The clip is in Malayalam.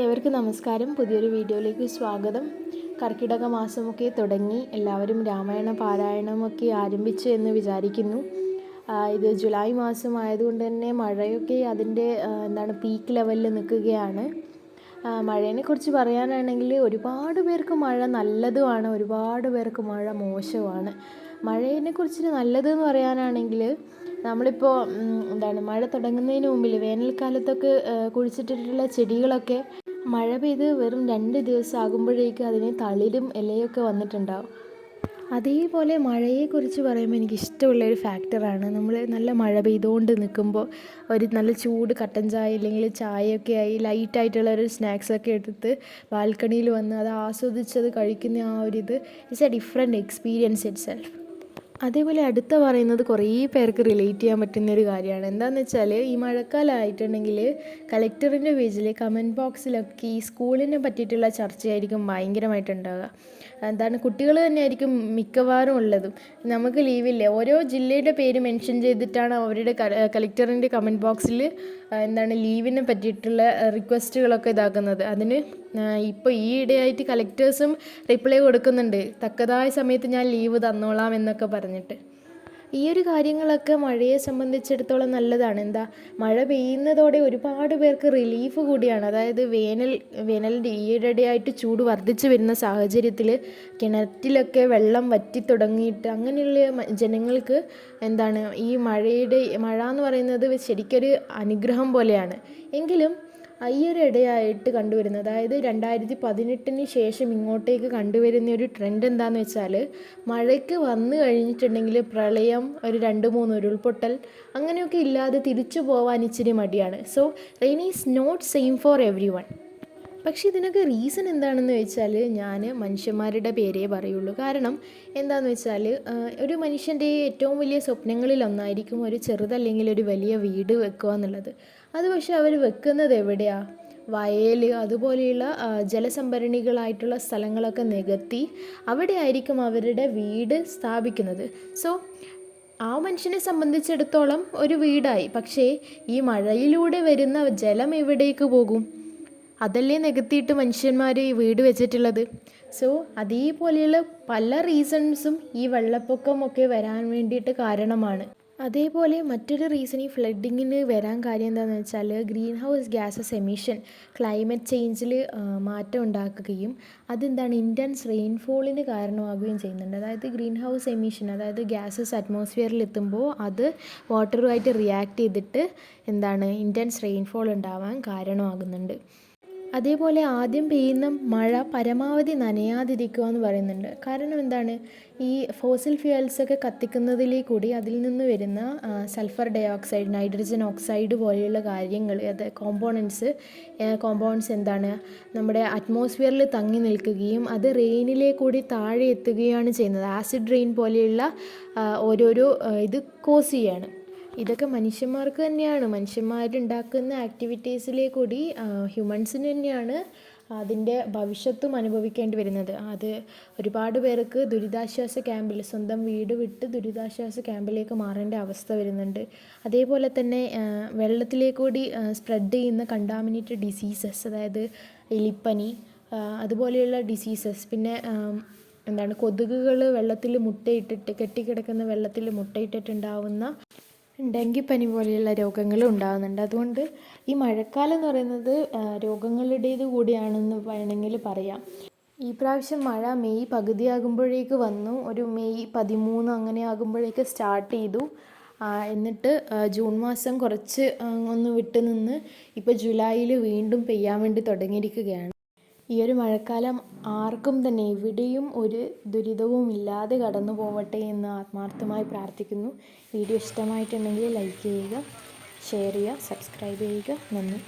ഏവർക്കും നമസ്കാരം. പുതിയൊരു വീഡിയോയിലേക്ക് സ്വാഗതം. കർക്കിടക മാസമൊക്കെ തുടങ്ങി. എല്ലാവരും രാമായണ പാരായണമൊക്കെ ആരംഭിച്ചു എന്ന് വിചാരിക്കുന്നു. ഇത് ജൂലൈ മാസം ആയതുകൊണ്ട് തന്നെ മഴയൊക്കെ അതിന്റെ എന്താണ് പീക്ക് ലെവലിൽ നിൽക്കുകയാണ്. മഴയെക്കുറിച്ച് പറയാനാണെങ്കിൽ ഒരുപാട് പേർക്ക് മഴ നല്ലതുമാണ് ഒരുപാട് പേർക്ക് മഴ മോശമാണ്. മഴയെക്കുറിച്ച് നല്ലതെന്ന് പറയാനാണെങ്കിൽ നമ്മളിപ്പോൾ എന്താണ് മഴ തുടങ്ങുന്നതിന് മുമ്പിൽ വേനൽക്കാലത്തൊക്കെ കുഴിച്ചിട്ടിട്ടുള്ള ചെടികളൊക്കെ മഴ പെയ്ത് വെറും രണ്ട് ദിവസം ആകുമ്പോഴേക്കും അതിന് തളിരും ഇലയൊക്കെ വന്നിട്ടുണ്ടാവും. അതേപോലെ മഴയെക്കുറിച്ച് പറയുമ്പോൾ എനിക്ക് ഇഷ്ടമുള്ള ഒരു ഫാക്ടറാണ്. നമ്മൾ നല്ല മഴ പെയ്തുകൊണ്ട് നിൽക്കുമ്പോൾ ഒരു നല്ല ചൂട് കട്ടൻ ചായ അല്ലെങ്കിൽ ചായയൊക്കെ ആയി ലൈറ്റായിട്ടുള്ള ഒരു സ്നാക്സൊക്കെ എടുത്ത് ബാൽക്കണിയിൽ വന്ന് അത് ആസ്വദിച്ചത് കഴിക്കുന്ന ആ ഒരു ഇത്. It's a different experience itself അതേപോലെ അടുത്ത പറയുന്നത് കുറേ പേർക്ക് റിലേറ്റ് ചെയ്യാൻ പറ്റുന്ന ഒരു കാര്യമാണ്. എന്താണെന്ന് വെച്ചാൽ ഈ മഴക്കാലമായിട്ടുണ്ടെങ്കിൽ കളക്ടറിന്റെ പേജിൽ കമന്റ് ബോക്സിലൊക്കെ ഈ സ്കൂളിനെ പറ്റിയിട്ടുള്ള ചർച്ചയായിരിക്കും ഭയങ്കരമായിട്ടുണ്ടാവുക. എന്താണ് കുട്ടികൾ തന്നെയായിരിക്കും മിക്കവാറും ഉള്ളതും. നമുക്ക് ലീവില്ലേ ഓരോ ജില്ലയുടെ പേര് മെൻഷൻ ചെയ്തിട്ടാണ് അവരുടെ കളക്ടറിന്റെ കമന്റ് ബോക്സിൽ എന്താണ് ലീവിനെ പറ്റിയിട്ടുള്ള റിക്വസ്റ്റുകളൊക്കെ ഇതാക്കുന്നത്. അതിന് ഇപ്പോൾ ഈ ഇടയായിട്ട് കളക്ടേഴ്സും റിപ്ലൈ കൊടുക്കുന്നുണ്ട്. തക്കതായ സമയത്ത് ഞാൻ ലീവ് തന്നോളാം എന്നൊക്കെ പറഞ്ഞിട്ട്. ഈ ഒരു കാര്യങ്ങളൊക്കെ മഴയെ സംബന്ധിച്ചിടത്തോളം നല്ലതാണ്. എന്താ മഴ പെയ്യുന്നതോടെ ഒരുപാട് പേർക്ക് റിലീഫ് കൂടിയാണ്. അതായത് വേനൽ വേനലിന്റെ ഈയിടെയായിട്ട് ചൂട് വർദ്ധിച്ചു വരുന്ന സാഹചര്യത്തിൽ കിണറ്റിലൊക്കെ വെള്ളം വറ്റി തുടങ്ങിയിട്ട് അങ്ങനെയുള്ള ജനങ്ങൾക്ക് എന്താണ് ഈ മഴയുടെ മഴ എന്ന് പറയുന്നത് ശരിക്കൊരു അനുഗ്രഹം പോലെയാണ്. എങ്കിലും ഈ ഒരു ഇടയായിട്ട് കണ്ടുവരുന്നത്. അതായത് രണ്ടായിരത്തി പതിനെട്ടിന് ശേഷം ഇങ്ങോട്ടേക്ക് കണ്ടുവരുന്ന ഒരു ട്രെൻഡ് എന്താന്ന് വെച്ചാൽ മഴയ്ക്ക് വന്നു കഴിഞ്ഞിട്ടുണ്ടെങ്കിൽ പ്രളയം ഒരു രണ്ട് മൂന്ന് ഉരുൾപൊട്ടൽ അങ്ങനെയൊക്കെ ഇല്ലാതെ തിരിച്ചു പോകാൻ ഇച്ചിരി മടിയാണ്. So rain is not same for everyone പക്ഷേ ഇതിനൊക്കെ റീസൺ എന്താണെന്ന് വെച്ചാൽ ഞാൻ മനുഷ്യന്മാരുടെ പേരേ പറയുള്ളൂ. കാരണം എന്താണെന്ന് വെച്ചാൽ ഒരു മനുഷ്യന്റെ ഏറ്റവും വലിയ സ്വപ്നങ്ങളിൽ ഒന്നായിരിക്കും ഒരു ചെറുതല്ലെങ്കിൽ ഒരു വലിയ വീട് വെക്കുക എന്നുള്ളത്. അത് പക്ഷേ അവർ വെക്കുന്നത് എവിടെയാണ് വയൽ അതുപോലെയുള്ള ജലസംഭരണികളായിട്ടുള്ള സ്ഥലങ്ങളൊക്കെ നികത്തി അവിടെ ആയിരിക്കും അവരുടെ വീട് സ്ഥാപിക്കുന്നത്. സോ ആ മനുഷ്യനെ സംബന്ധിച്ചിടത്തോളം ഒരു വീടായി. പക്ഷേ ഈ മഴയിലൂടെ വരുന്ന ജലം എവിടേക്ക് പോകും? അതല്ലേ നികത്തിയിട്ട് മനുഷ്യന്മാർ ഈ വീട് വെച്ചിട്ടുള്ളത്? സോ അതേപോലെയുള്ള പല റീസൺസും ഈ വെള്ളപ്പൊക്കമൊക്കെ വരാൻ വേണ്ടിയിട്ട് കാരണമാണ്. അതേപോലെ മറ്റൊരു റീസൺ ഈ ഫ്ലഡിങ്ങിന് വരാൻ കാര്യം എന്താണെന്ന് വെച്ചാൽ greenhouse gases emission climate ചേഞ്ചിൽ മാറ്റം ഉണ്ടാക്കുകയും അതെന്താണ് ഇന്റൻസ് റെയിൻഫോളിന് കാരണമാകുകയും ചെയ്യുന്നുണ്ട്. അതായത് ഗ്രീൻ ഹൗസ് എമിഷൻ അതായത് ഗ്യാസസ് അറ്റ്മോസ്ഫിയറിൽ എത്തുമ്പോൾ അത് വാട്ടറുമായിട്ട് റിയാക്ട് ചെയ്തിട്ട് എന്താണ് ഇന്റൻസ് റെയിൻഫോൾ ഉണ്ടാവാൻ കാരണമാകുന്നുണ്ട്. അതേപോലെ ആദ്യം പെയ്യുന്ന മഴ പരമാവധി നനയാതിരിക്കുക എന്ന് പറയുന്നുണ്ട്. കാരണം എന്താണ്? ഈ ഫോസിൽ ഫ്യൂൽസൊക്കെ കത്തിക്കുന്നതിലേ കൂടി അതിൽ നിന്ന് വരുന്ന sulphur dioxide nitrogen oxide പോലെയുള്ള കാര്യങ്ങൾ അത് കോമ്പോണൻസ് കോമ്പൗണ്ട്സ് എന്താണ്? നമ്മുടെ അറ്റ്മോസ്ഫിയറിൽ തങ്ങി നിൽക്കുകയും അത് റെയിനിലേ കൂടി താഴെ എത്തുകയാണ് ചെയ്യുന്നത്. ആസിഡ് റെയിൻ പോലെയുള്ള ഓരോരോ ഇത് കോസ് ചെയ്യാണ്. ഇതൊക്കെ മനുഷ്യന്മാർക്ക് തന്നെയാണ്. മനുഷ്യന്മാരുണ്ടാക്കുന്ന ആക്ടിവിറ്റീസിലെ കൂടി ഹ്യൂമൻസിന് തന്നെയാണ് അതിന്റെ ഭവിഷ്യത്തും അനുഭവിക്കേണ്ടി വരുന്നത്. അത് ഒരുപാട് പേർക്ക് ദുരിതാശ്വാസ ക്യാമ്പിൽ സ്വന്തം വീട് വിട്ട് ദുരിതാശ്വാസ ക്യാമ്പിലേക്ക് മാറേണ്ട അവസ്ഥ വരുന്നുണ്ട്. അതേപോലെ തന്നെ വെള്ളത്തിലേക്കൂടി വെള്ളത്തിലേ കൂടി സ്പ്രെഡ് ചെയ്യുന്ന കണ്ടാമിനേറ്റഡ് ഡിസീസസ് അതായത് എലിപ്പനി അതുപോലെയുള്ള ഡിസീസസ് പിന്നെ എന്താണ് കൊതുകുകൾ വെള്ളത്തിൽ മുട്ടയിട്ടിട്ട് കെട്ടിക്കിടക്കുന്ന വെള്ളത്തിൽ മുട്ടയിട്ടിട്ടുണ്ടാവുന്ന ഡെങ്കിപ്പനി പോലെയുള്ള രോഗങ്ങളും ഉണ്ടാകുന്നുണ്ട്. അതുകൊണ്ട് ഈ മഴക്കാലം എന്ന് പറയുന്നത് രോഗങ്ങളുടേത് കൂടിയാണെന്ന് വേണമെങ്കിൽ പറയാം. ഈ പ്രാവശ്യം മഴ മെയ് പകുതിയാകുമ്പോഴേക്ക് വന്നു. ഒരു മെയ് പതിമൂന്ന് അങ്ങനെ ആകുമ്പോഴേക്ക് സ്റ്റാർട്ട് ചെയ്തു. എന്നിട്ട് ജൂൺ മാസം കുറച്ച് ഒന്ന് വിട്ടുനിന്ന് ഇപ്പോൾ ജൂലൈയിൽ വീണ്ടും പെയ്യാൻ വേണ്ടി തുടങ്ങിയിരിക്കുകയാണ്. ഈ ഒരു മഴക്കാലം ആർക്കും തന്നെ എവിടെയും ഒരു ദുരിതവും ഇല്ലാതെ കടന്നു പോവട്ടെ എന്ന് ആത്മാർത്ഥമായി പ്രാർത്ഥിക്കുന്നു. വീഡിയോ ഇഷ്ടമായിട്ടുണ്ടെങ്കിൽ ലൈക്ക് ചെയ്യുക ഷെയർ ചെയ്യുക സബ്സ്ക്രൈബ് ചെയ്യുക. നന്ദി.